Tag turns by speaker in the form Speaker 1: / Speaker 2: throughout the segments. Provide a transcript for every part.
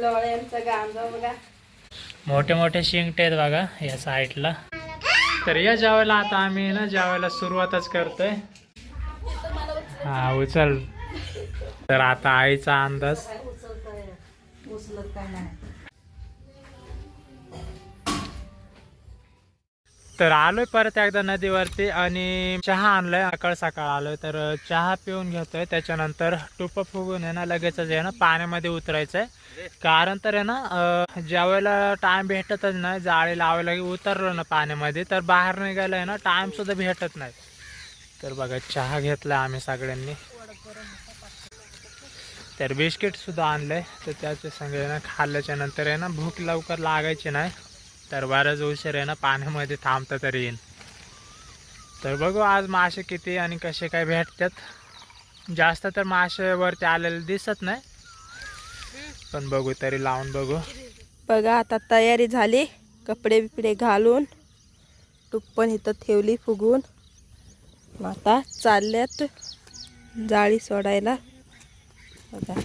Speaker 1: लोळ्यांचा गांजा बघा.
Speaker 2: मोठे मोठे शिंगटे आहेत बघा या साईडला. तर या जेवायला आता आम्ही ना जेवायला सुरुवातच करतोय. हा उचल. तर आता आईचा अंदाज. तर आलोय परत एकदा नदीवरती आणि चहा आणलाय सकाळ सकाळ आलोय. तर चहा पिऊन घेतोय. त्याच्यानंतर टुप फुगून आहे ना लगेचच आहे ना पाण्यामध्ये उतरायचंय. कारण तर आहे ना अं, ज्यावेळेला टाइम भेटतच नाही जाळी लावायला की उतरलो ना पाण्यामध्ये तर बाहेर निघायला आहे ना टाइम सुद्धा भेटत नाही. तर बघा चहा घेतला आम्ही सगळ्यांनी. तर बिस्किट सुद्धा आणलंय. तर त्याच्या संग ना खाल्ल्याच्या नंतर आहे ना भूक लवकर लागायची नाही. तर बराच उशीर आहे ना पाण्यामध्ये थांबतं तरी येईन तर बघू आज मासे किती आणि कसे काय भेटतात. जास्त तर मासे वरती आलेले दिसत नाही. पण बघू तरी लावून बघू.
Speaker 1: बघा आता तयारी झाली. कपडे बिपडे घालून टुप्पण इथं ठेवली फुगून. मग आता चालल्यात जाळी सोडायला. बघा.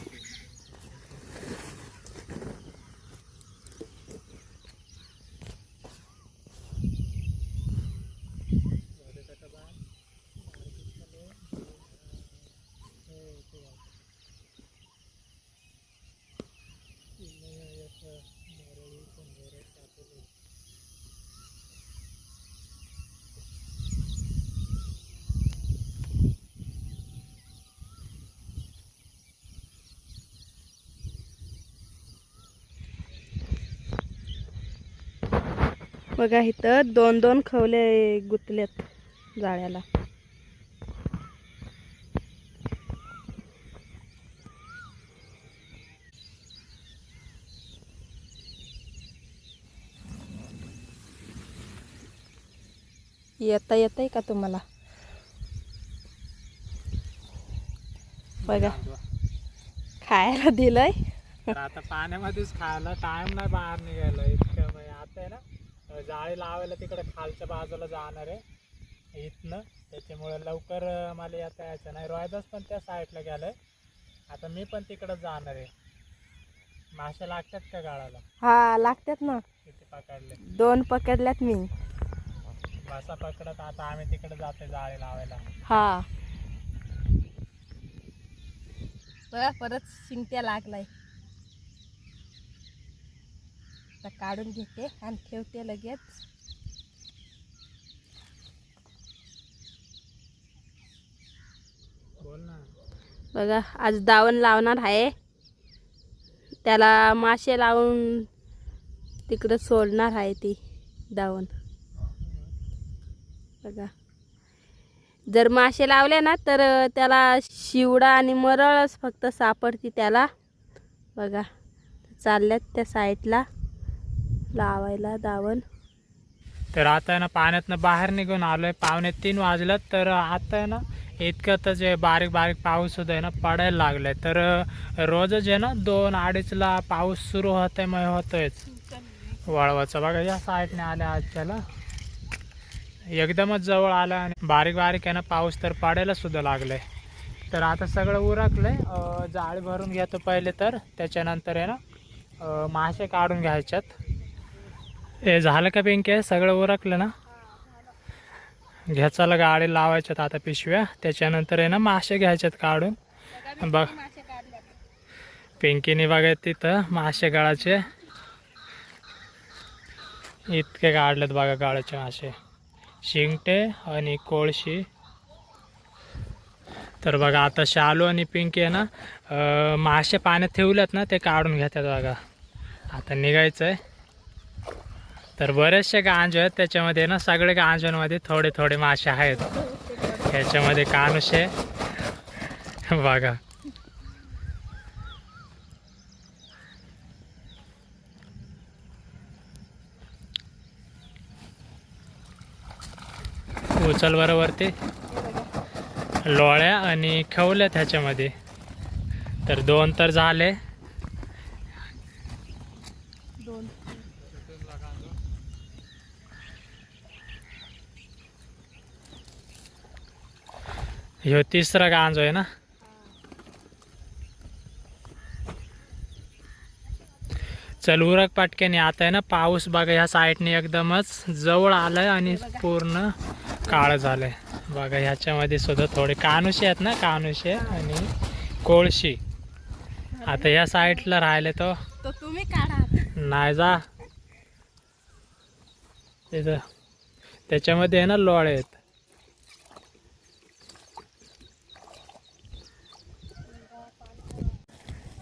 Speaker 1: बघा इथं दोन दोन खवले गुतलेत जाळ्याला. येता येत आहे का तुम्हाला? बघा. खायला दिलंय.
Speaker 2: तर आता पाण्यामध्येच खायला टाइम नाही बाहेर निघायला इतकं म्हणजे आता आहे ना अं, जाळी लावायला तिकडे खालच्या बाजूला जाणार आहे. इथनं. त्याच्यामुळे लवकर मला येता यायचं नाही. रोयदास पण त्या साईडला गेलाय. आता मी पण तिकडं जाणार आहे. मासे लागतात का गाळाला?
Speaker 1: हा लागतात ना.
Speaker 2: किती पकडले?
Speaker 1: दोन पकडल्यात मी.
Speaker 2: बसा पकडत आता आम्ही तिकडे जातोय जाळी लावायला.
Speaker 1: हा. बघा परत शिंगट्या लागलाय. आता काढून घेते आणि ठेवते लगेच. बघा आज दावण लावणार आहे. त्याला मासे लावून तिकडं सोडणार आहे ती दावण. बघा. जर मासे लावले ना तर त्याला शिवडा आणि मरळच फक्त सापडती त्याला. बघा. चालल्यात त्या साईडला लावायला दावण.
Speaker 2: तर आता आहे ना पाण्यातनं बाहेर निघून आलोय. पावणे तीन वाजलं तर आता आहे ना इतकं जे बारीक बारीक पाऊस होत आहे ना पडायला लागलाय. तर रोजच आहे ना दोन अडीचला पाऊस सुरू होतोय मग होतोयच. वळवाचा बघा या साईडने आल्या आजच्याला. एकदमच जवळ आला आणि बारीक बारीक आहे ना पाऊस तर पडायला सुद्धा लागलाय. तर आता सगळं उरकलंय. जाळी भरून घेतो पहिले तर. त्याच्यानंतर आहे ना मासे काढून घ्यायच्यात. हे झालं का पिंके सगळं उरकलं ना? घ्याचाला गाडी लावायच्यात आता पिशव्या. त्याच्यानंतर आहे ना मासे घ्यायच्यात काढून. बघ. पिंकीने बघा तिथं मासे गाळाचे इतके काढलेत बघा गाळाचे मासे. शिंगटे आणि कोळशी. तर बघा आता शालू आणि पिंकी आहे ना मासे पाण्यात ठेवल्यात ना ते काढून घेतात बघा. आता निघायचं आहे तर बरेचसे गांज आहेत त्याच्यामध्ये ना सगळे गांजांमध्ये थोडे थोडे मासे आहेत. ह्याच्यामध्ये कानुशे बघा. उचल बरोबरती लोळ्या आणि खवल्या त्याच्यामध्ये तर दोन तर झाले
Speaker 1: दोन
Speaker 2: ह्यो तिसरा गांज आहे ना? चल उरक पाटक्याने. आता आहे ना पाऊस बघा ह्या साईडने एकदमच जवळ आलाय आणि पूर्ण काळ झालंय. बघा ह्याच्यामध्ये सुद्धा थोडे कानुशे आहेत ना कानुशे आणि कोळशी. आता या साईडला राहिले तो.
Speaker 1: तुम्ही
Speaker 2: नाही जा. त्याच्यामध्ये आहे ना लोळे आहेत.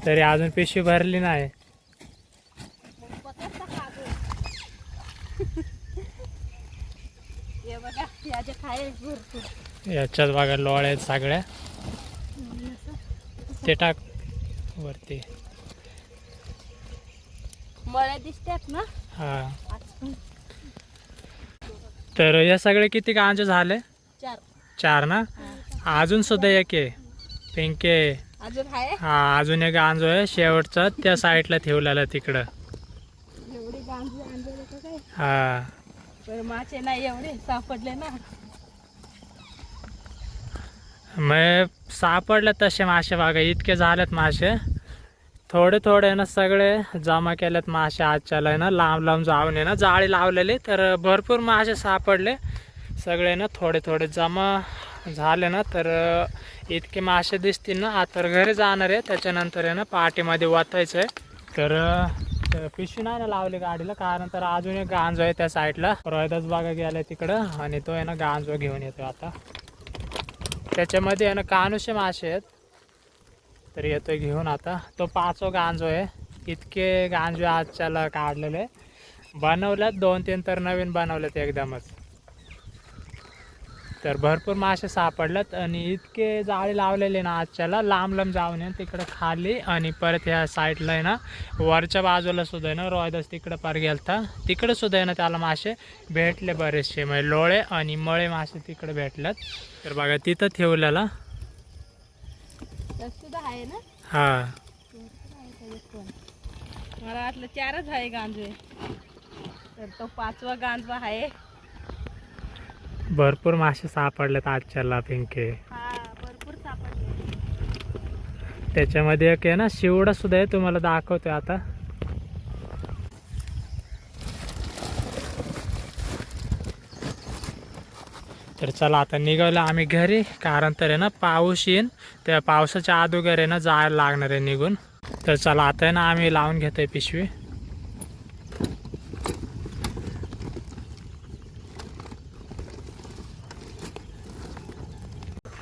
Speaker 2: तरी अजून पिशवी भरली नाही. याच्यात बघा लोळ आहेत सगळ्या. ते टाक वरती.
Speaker 1: दिसतात ना?
Speaker 2: हा. तर या सगळे किती गांजे झाले?
Speaker 1: चार.
Speaker 2: चार ना? अजून सुद्धा एक आहे. पिंके
Speaker 1: अजून आहे
Speaker 2: हा अजून एक गांजो आहे शेवटचा. त्या साईडला ठेवलेला तिकडं.
Speaker 1: एवढी गांजी काय?
Speaker 2: हा.
Speaker 1: मासे नाही एवढे सापडले ना.
Speaker 2: मग सापडले तसे मासे बघा इतके झालेत मासे. थोडे थोडे ना सगळे जमा केलेत मासे आजच्याला ना. लांब लांब जाऊन आहे ना जाळी लावलेली. तर भरपूर मासे सापडले. सगळे ना थोडे थोडे जमा झाले ना तर इतके मासे दिसतील ना आता तर घरी जाणार आहे. त्याच्यानंतर आहे ना पाठीमध्ये वाचायचं आहे तर पिशवी नाही ना लावली गाडीला कारण तर अजून एक गांजो आहे त्या साईडला. रोहिदास बागा गेलाय तिकडं आणि तो आहे ना गांजो घेऊन येतो आता. त्याच्यामध्ये आहे ना कानुसे मासे आहेत. तर येतोय घेऊन आता. तो पाचो गांजो आहे. इतके गांजो आजच्याला काढलेले. बनवल्यात दोन तीन तर नवीन बनवलेत एकदमच. तर भरपूर मासे सापडल्यात आणि इतके जाळी लावलेले ना आजच्याला. लांब लांब जाऊन आहे तिकडं खाली आणि परत ह्या साईडला आहे ना वरच्या बाजूला सुद्धा आहे ना रोयदास तिकडं पार गेलता. तिकडं सुद्धा आहे ना त्याला मासे भेटले बरेचसे म्हणजे लोळे आणि मळे मासे तिकडे भेटल्यात. तर बघा तिथं ठेवलेला. हा.
Speaker 1: मला वाटलं चारच आहे गांजवे तर तो पाचवा गांजवा आहे.
Speaker 2: भरपूर मासे सापडलेत आजच्याला पिंके.
Speaker 1: हा भरपूर सापडले
Speaker 2: त्याच्यामध्ये एक आहे ना शिवडा सुद्धा आहे तुम्हाला दाखवतोय आता. तर चला आता निघालो आम्ही घरी कारण तर आहे ना पाऊस येईन. त्या पावसाच्या अगोदर आहे ना जायला लागणार आहे निघून. तर चला आता आहे ना आम्ही लावून घेतोय पिशवी.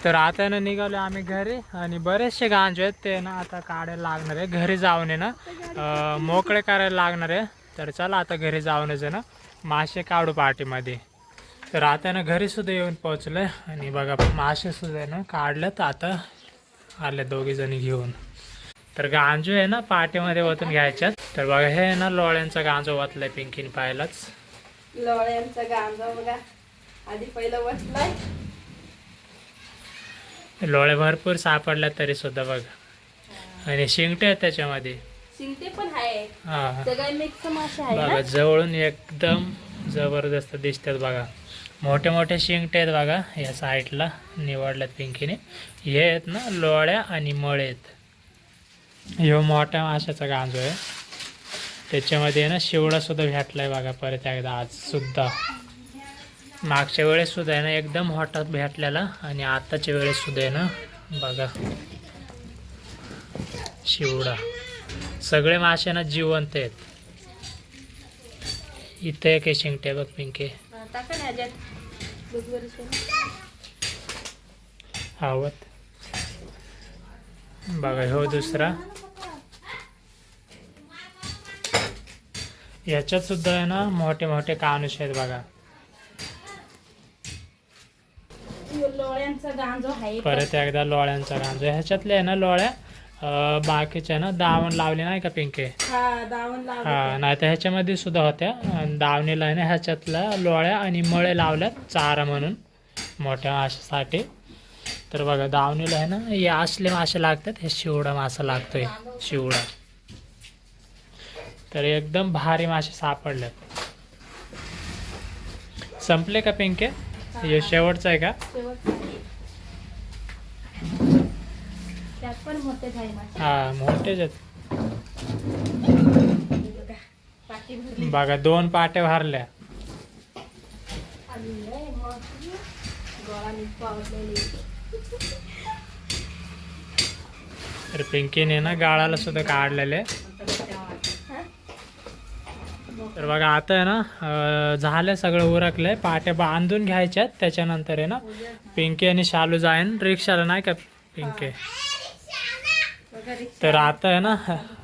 Speaker 2: तर आता ना निघालो आम्ही घरी आणि बरेचसे गांजे आहेत ते ना आता काढायला लागणार आहे. घरी जाऊन आहे ना मोकळे करायला लागणार आहे. तर चला आता घरी जाऊनच ना मासे काढू पार्टीमध्ये तर आता ना घरी सुद्धा येऊन पोहोचलोय आणि बघा मासे सुद्धा आहे ना काढलेत आता. आले दोघीजणी घेऊन. तर गांजू आहे ना पार्टीमध्ये ओतून घ्यायच्यात. तर बघा हे आहे ना लोळ्यांचा गांजो वाचलाय पिंकीन पाहिलाच.
Speaker 1: लोळ्यांचा गांजा बघा. आधी पहिलं बसलाय
Speaker 2: लोळे भरपूर सापडल्या तरी सुद्धा बघा. आणि शिंगटे आहेत त्याच्यामध्ये.
Speaker 1: शिंगटे पण आहे
Speaker 2: हा. बघा जवळून एकदम जबरदस्त दिसतात बघा. मोठे मोठे शिंगटे आहेत बघा या साईडला निवडल्यात पिंकीने. हे आहेत ना लोळ्या आणि मळे आहेत. ह्यो मोठ्या माशाचा गांजो आहे. त्याच्यामध्ये ना शिवडा सुद्धा भेटलाय बघा परत एकदा आज सुद्धा. मागच्या वेळेस सुद्धा आहे ना एकदम हॉटात भेटलेला आणि आताच्या वेळेस सुद्धा आहे ना बघा. शिवडा. सगळे मासे ना जिवंत आहेत. इथं एक शिंगटे बघ पिंके. आवत. बघा हो दुसरा. याच्यात सुद्धा आहे ना मोठे मोठे कानुश आहेत बघा.
Speaker 1: लोळ्यांचा गांजो आहे
Speaker 2: परत एकदा लोळ्यांचा गांजो. ह्याच्यातले आहे ना लोळ्या अं, बाकीच्या ना दावण लावले नाही का पिंके?
Speaker 1: हा दावण
Speaker 2: हा नाही तर ह्याच्यामध्ये सुद्धा होत्या. दावणीला आहे ना ह्याच्यातल्या लोळ्या आणि मळे लावल्यात चारा म्हणून मोठ्या माशासाठी. तर बघा दावणीला आहे ना हे असले मासे लागतात हे शिवडा मासा लागतोय शिवडा. तर एकदम भारी मासे सापडल्यात संपले का पिंके? हे शेवटचं आहे का? हा मोठेच आहेत.
Speaker 1: बघा.
Speaker 2: दोन पाट्या भरल्या. तर पिंकीने ना गाळाला सुद्धा काढलेले. तर बघा आता आहे ना झालं सगळं उरकलंय. पाट्या बांधून घ्यायच्यात त्याच्यानंतर आहे ना पिंकी आणि शालू जाईन. रिक्षाला नाही का पिंके? तर आता आहे ना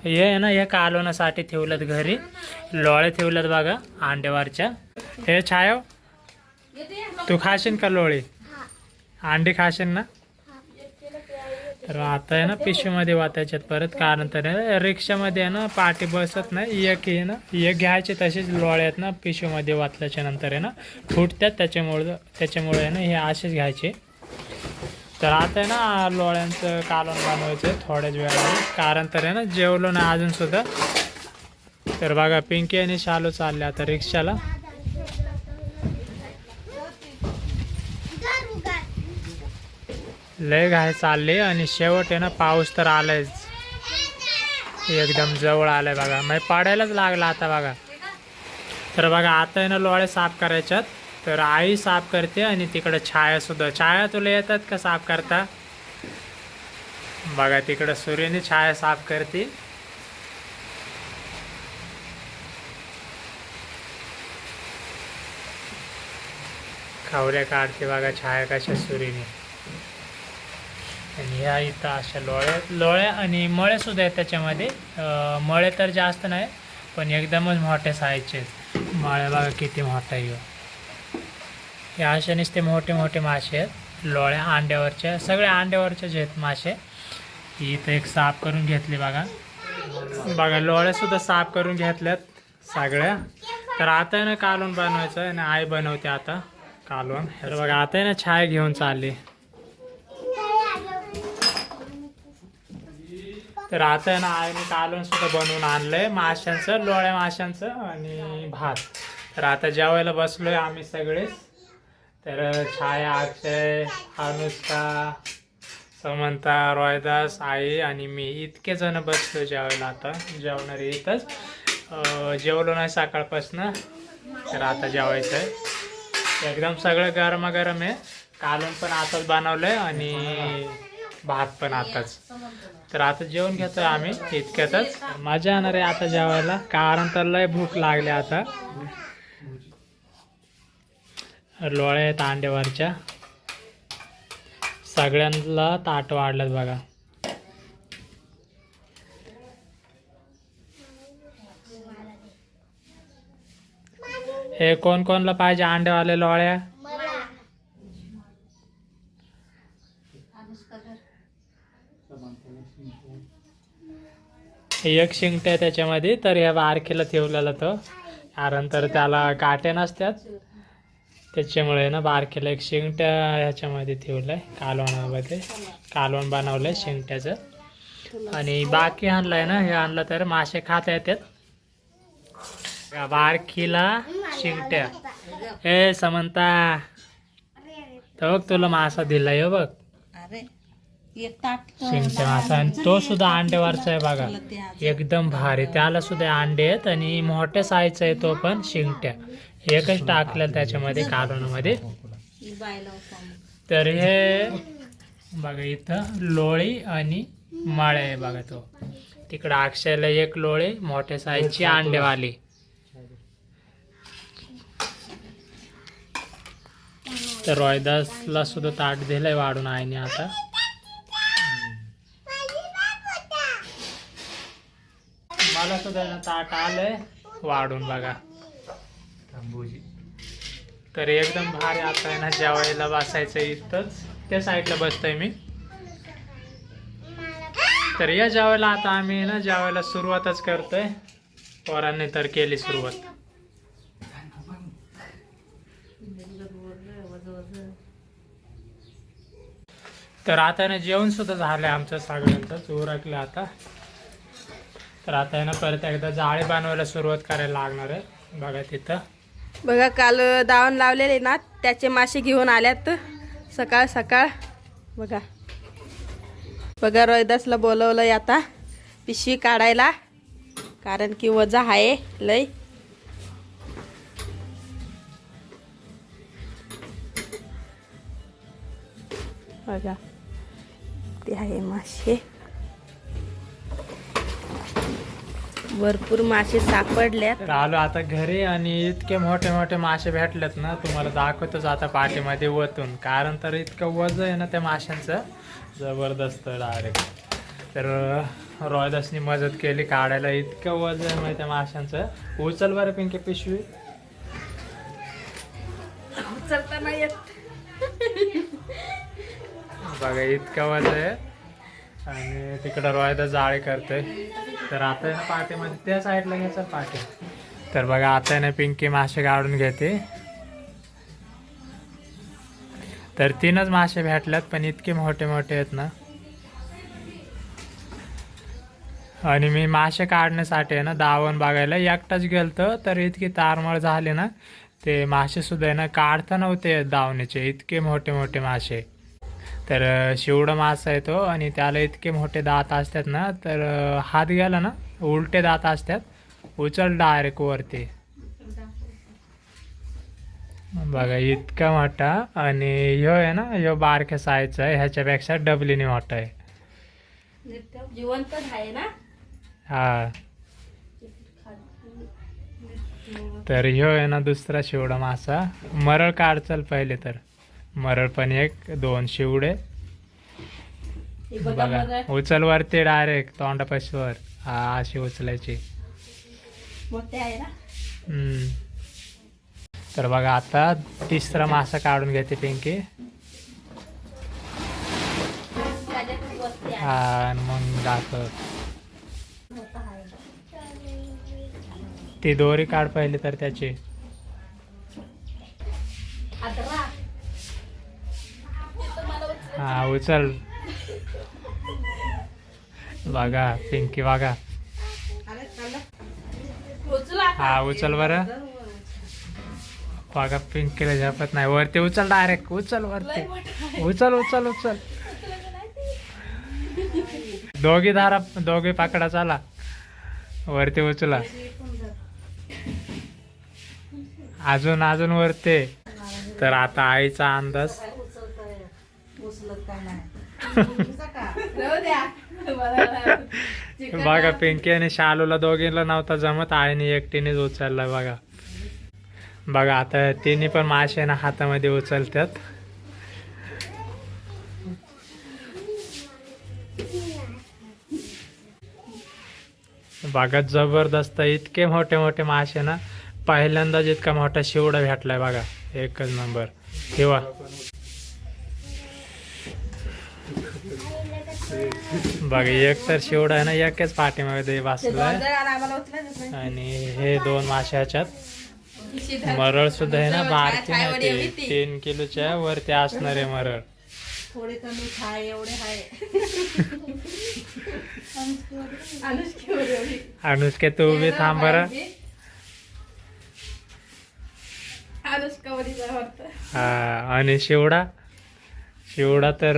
Speaker 2: हे आहे ना हे कालवण्यासाठी ठेवलं घरी. लोळे ठेवलेत बघा अंडेवरच्या हे छायव तू खाशील का लोळी? अंडी खाशील ना? तर आता आहे ना पिशवीमध्ये वाचायच्यात परत. कारण तर आहे ना, रिक्षामध्ये आहे ना पाठी बसत नाही एक आहे ना एक घ्यायचे तसेच लोळे आहेत ना पिशवीमध्ये वाचल्याच्या नंतर आहे ना फुटतात. त्याच्यामुळे त्याच्यामुळे आहे ना हे असेच घ्यायचे. तर आता आहे ना लोळ्यांचं कालवण बनवायचं आहे थोड्याच वेळाने. कारण तर आहे ना जेवलो ना अजून सुद्धा. तर बघा पिंकी आणि शालू चालले आता रिक्षाला. लय घाय चालले आणि शेवट आहे ना पाऊस तर आलायच. एकदम जवळ आलाय बघा. मग पडायलाच लागला आता बघा. तर बघा आता आहे ना लोळे साफ करायच्यात. तर आई साफ करते आणि तिकडं छाया सुद्धा. छाया तुला येतात का साफ करता? बघा तिकडं सूर्यने छाया साफ करते. खावऱ्या काढते बघा छाया कशा सुरीने आणि ह्या इथं अशा लोळ्या लोळ्या आणि मळेसुद्धा आहेत त्याच्यामध्ये. मळे तर जास्त नाही पण एकदमच मोठे साईजचे आहेत. मळे बघा किती मोठा येऊ या हे अशा नुसते मोठे मोठे मासे आहेत. लोळ्या अंड्यावरच्या सगळ्या अंड्यावरचेच आहेत मासे. इथं एक साफ करून घेतली बघा. बघा लोळ्यासुद्धा साफ करून घेतल्यात सगळ्या. तर आता आहे ना कालवण बनवायचं आहे आणि आई बनवते आता कालवण. तर बघा आता आहे ना छाय घेऊन चालली. तर आता आहे ना आईने कालवण सुद्धा बनवून आणलंय. माशांचं लोळ्या माशांचं आणि भात. तर आता जेवायला बसलोय आम्ही सगळेच. तर छाया अक्षय अनुष्का समंता रॉयदास आई आणि मी इतके जण बसलो जेवायला आता. जेवणार इथंच. जेवलो नाही सकाळपासनं तर आता जेवायचं आहे एकदम सगळं गरमागरम आहे. कालून पण आताच बनवलंय आणि भात पण आताच. तर आता जेवण घेतोय आम्ही इतक्यातच. मजा येणार आहे आता जेवायला कारण तर लय भूक लागली आता. लोळ्या आहेत अंड्यावरच्या. सगळ्यांना ताट वाढल्यात बघा. हे कोण कोणला पाहिजे अंडेवाले लोळ्या? एक शिंगट आहे त्याच्यामध्ये तर ह्या बारखेला ठेवलेला तो. कारण तर त्याला काटे नसतात. त्याच्यामुळे ना बारखेला एक शिंगट्या ह्याच्यामध्ये ठेवलंय कालवणामध्ये. कालवण बनवलंय शिंगट्याचं. आणि बाकी आणलंय ना हे आणलं तर मासे खाता येतात बारखीला शिंगट्या. ए समंता. तर बघ तुला मासा दिलाय हो बघ.
Speaker 3: एक ताट
Speaker 2: शिंगट्या मासा आणि तो सुद्धा अंड्यावरचा आहे बघा. एकदम भारी. त्याला सुद्धा अंडे आहेत आणि मोठ्या साईजचा आहे तो पण शिंगट्या. एकच टाकलं त्याच्यामध्ये कालवणामध्ये.
Speaker 3: बायला
Speaker 2: तर हे बघा इथं लोळी आणि माळे आहे बघा तो. तिकडं अक्षयला एक लोळी मोठ्या साईजची अंडेवाली. तर रोहिदासला सुद्धा ताट दिलंय वाढून आईने आता. ना ताट आलंय. वाढून बघा. तर एकदम भारी आता आहे ना जेवायला बसायचं इथंच. त्या साईडला बसतोय मी. तर या जेवायला आता आम्ही ना जेवायला सुरुवातच करतोय. पोरांनी तर केली सुरुवात. तर आता ना जेवण सुद्धा झालंय आमचं सगळ्यांचंच. उरकलं आता. तर आता आहे ना परत एकदा जाळी बांधवायला सुरुवात करायला लागणार आहे. बघा तिथं.
Speaker 1: बघा काल दावण लावलेले ना त्याचे मासे घेऊन आल्यात. सकाळ सकाळ. बघा. बघा रोहिदासला बोलवलं आता पिशवी काढायला. कारण की वजा आहे लय. बघा. ते आहे मासे. भरपूर मासे सापडल्यात.
Speaker 2: तर आलो आता घरी आणि इतके मोठे मोठे मासे भेटलेत ना तुम्हाला दाखवतोच आता पाठीमध्ये वतून. कारण तर इतकं वज आहे ना त्या माशांचं जबरदस्त डायरेक्ट तर रॉयदासनी मदत केली काढायला. इतकं वज आहे माहिती त्या माशांचं. उचल बरं पिंके पिशवी.
Speaker 1: उचलता नाही येत
Speaker 2: बघा इतकं वज आहे. आणि तिकडं रॉयदा जाळे करते तर आता आहे ना पाठीमध्ये त्या साईडला घ्यायचं पाठी तर बघा आता आहे ना पिंकी मासे काढून घेते. तर तीनच मासे भेटल्यात पण इतके मोठे मोठे आहेत ना. आणि मी मासे काढण्यासाठी आहे ना दावण बघायला. एकटाच गेलतो तर इतकी तारमळ झाली ना. ते मासे सुद्धा आहे ना काढता नव्हते दावणीचे इतके मोठे मोठे मासे. तर शिवडा मासा आहे तो आणि त्याला इतके मोठे दात असतात ना तर हात गेला ना उलटे दात असतात. उचल डायरेक्ट वरती. बघा इतका मोठा आणि ह्यो आहे ना ह्यो बारक्या साईजचा आहे. ह्याच्यापेक्षा डबलीने मोठा आहे.
Speaker 1: जिवंत आहे ना?
Speaker 2: हा. तर ह्यो आहे ना दुसरा शिवडा मासा. मरळ काढ चल पहिले तर. मरळ पण एक दोन शिवडे.
Speaker 1: बघा
Speaker 2: उचल वरती डायरेक्ट तोंडापाशी वर हा अशी उचलायची. हम्म. तर बघा आता तिसरा मासा काढून घेते पिंकी. हा मग दाखव. ती दोरी काढ पहिले तर त्याची. हा उचल. बघा पिंकी बघा हा उचल बरं. बघा पिंकीला झपत नाही. वरती उचल डायरेक्ट उचल वरती. उचल उचल उचल. दोघी धारा दोघी पाकडा चाला. वरती उचला. अजून अजून वरते. तर आता आईचा अंदाज.
Speaker 3: उचलत नाही?
Speaker 2: बघा पिंकी आणि शालूला दोघींना नव्हता जमत. आईने एकटीनेच उचलला बघा. बघा आता तिन्ही पण मासे ना हातामध्ये उचलतात बघा जबरदस्त इतके मोठे मोठे मासे ना पहिल्यांदाच इतका मोठा शिवडा भेटलाय बघा एकच नंबर. किंवा बघा एक तर शिवडा आहे ना एकच पाठीमध्ये बसलाय. आणि हे दोन मासे ह्याच्यात. मरळ सुद्धा आहे ना बारकी नाही. तीन किलोच्या वरती असणार आहे मरळ.
Speaker 3: थोडे कमी खाय एवढे हाय.
Speaker 1: अनुष्की
Speaker 2: तू बी थांब बरं. हा आणि शिवडा? शिवडा तर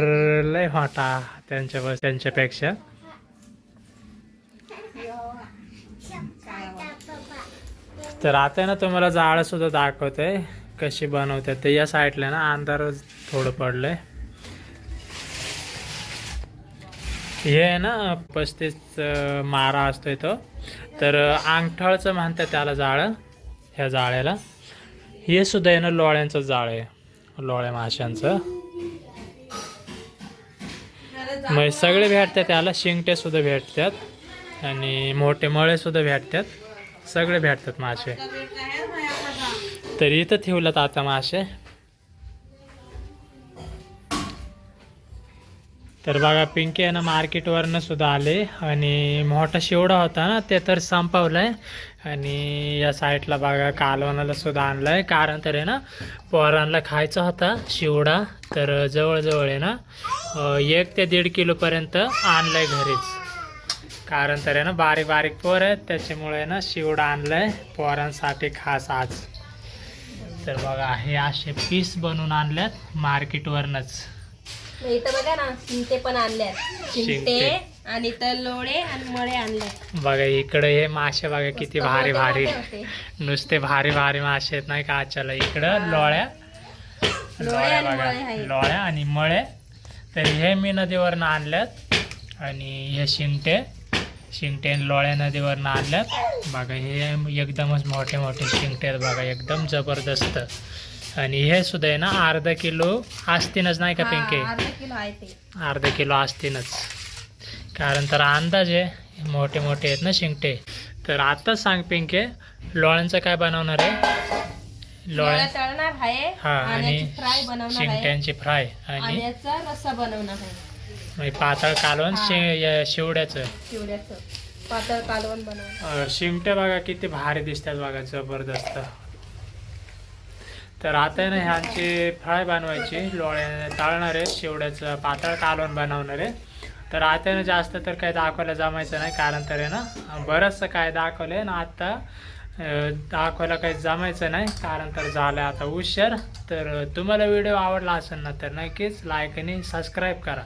Speaker 2: लय मोठा त्यांच्या त्यांच्यापेक्षा. तर आता आहे ना तुम्हाला जाळं सुद्धा दाखवतंय कशी बनवतात ते या साईडला ना अंधार थोडं पडलंय. हे आहे ना पस्तीस मारा असतोय तो. तर अंगठळचं म्हणतात त्याला जाळं ह्या जाळ्याला. हे सुद्धा आहे ना लोळ्यांचं जाळ आहे. लोळ्या माशांचं. मग सगळे भेटतात त्याला शिंगटे सुद्धा भेटतात आणि मोठे मळे सुद्धा भेटतात. सगळे भेटतात मासे. तर इथं ठेवलात आता मासे. तर बघा पिंकी आहे ना मार्केटवरनं सुद्धा आले आणि मोठा शिवडा होता ना ते तर संपवलाय. आणि या साईडला बघा कालवणाला सुद्धा आहे कारण तर आहे ना पोरांना खायचा होता शिवडा. तर जवळजवळ आहे ना एक ते दीड किलोपर्यंत आणलाय घरीच. कारण तर आहे ना बारीक बारीक पोर आहेत. त्याच्यामुळे ना शिवडा आणलाय पोरांसाठी खास आज. तर बघा हे असे पीस बनवून आणल्यात मार्केटवरनंच.
Speaker 1: इथं बघा ना शिंगटे पण आणल्यात.
Speaker 2: शिंगटे
Speaker 1: आणि लोळे आणि मळे आणल्यात.
Speaker 2: बघा इकडे हे मासे बघा किती भारी भारी. नुसते भारी भारी मासे आहेत नाही का आजच्याला इकडं लोळ्या.
Speaker 1: लोळे आणि
Speaker 2: बघा. लोळ्या आणि मळे. तर हे मी नदीवरनं आणल्यात आणि हे शिंगटे. शिंगटे आणि लोळ्या नदीवरनं आणल्यात. बघा हे एकदमच मोठे मोठे शिंगटे आहेत बघा एकदम जबरदस्त. आणि हे सुद्धा आहे ना अर्धा किलो असतीनच नाही का पिंके?
Speaker 1: अर्धा किलो आहे ते.
Speaker 2: अर्धा किलो असतीनच कारण तर अंदाज आहे मोठे मोठे आहेत ना शिंगटे. तर आताच सांग पिंके लोळ्यांचं काय बनवणार आहे? लोळ्या
Speaker 1: तळणार आहे
Speaker 2: हा आणि
Speaker 1: फ्राय बनवणार आहे.
Speaker 2: शिंगट्यांची फ्राय
Speaker 1: आणि याचा रस्सा बनवणार आहे.
Speaker 2: म्हणजे पातळ कालवण. शि शिवड्याचं.
Speaker 1: पातळ कालवण बनवणार.
Speaker 2: शिंगटे बघा किती भारी दिसतात बघा जबरदस्त. तर आता आहे ना ह्यांची फ्राय बनवायची लोळे तळणार आहे शिवड्याचं पातळ कालवण बनवणार आहे. तर आता ना जास्त तर काही दाखवायला जमायचं नाही कारण तर आहे ना बरंचसं काय दाखवलं आहे ना आत्ता दाखवायला काही जमायचं नाही कारण तर झालं आता उशीर. तर तुम्हाला व्हिडिओ आवडला असेल ना तर नक्कीच लाईक आणि सबस्क्राईब करा.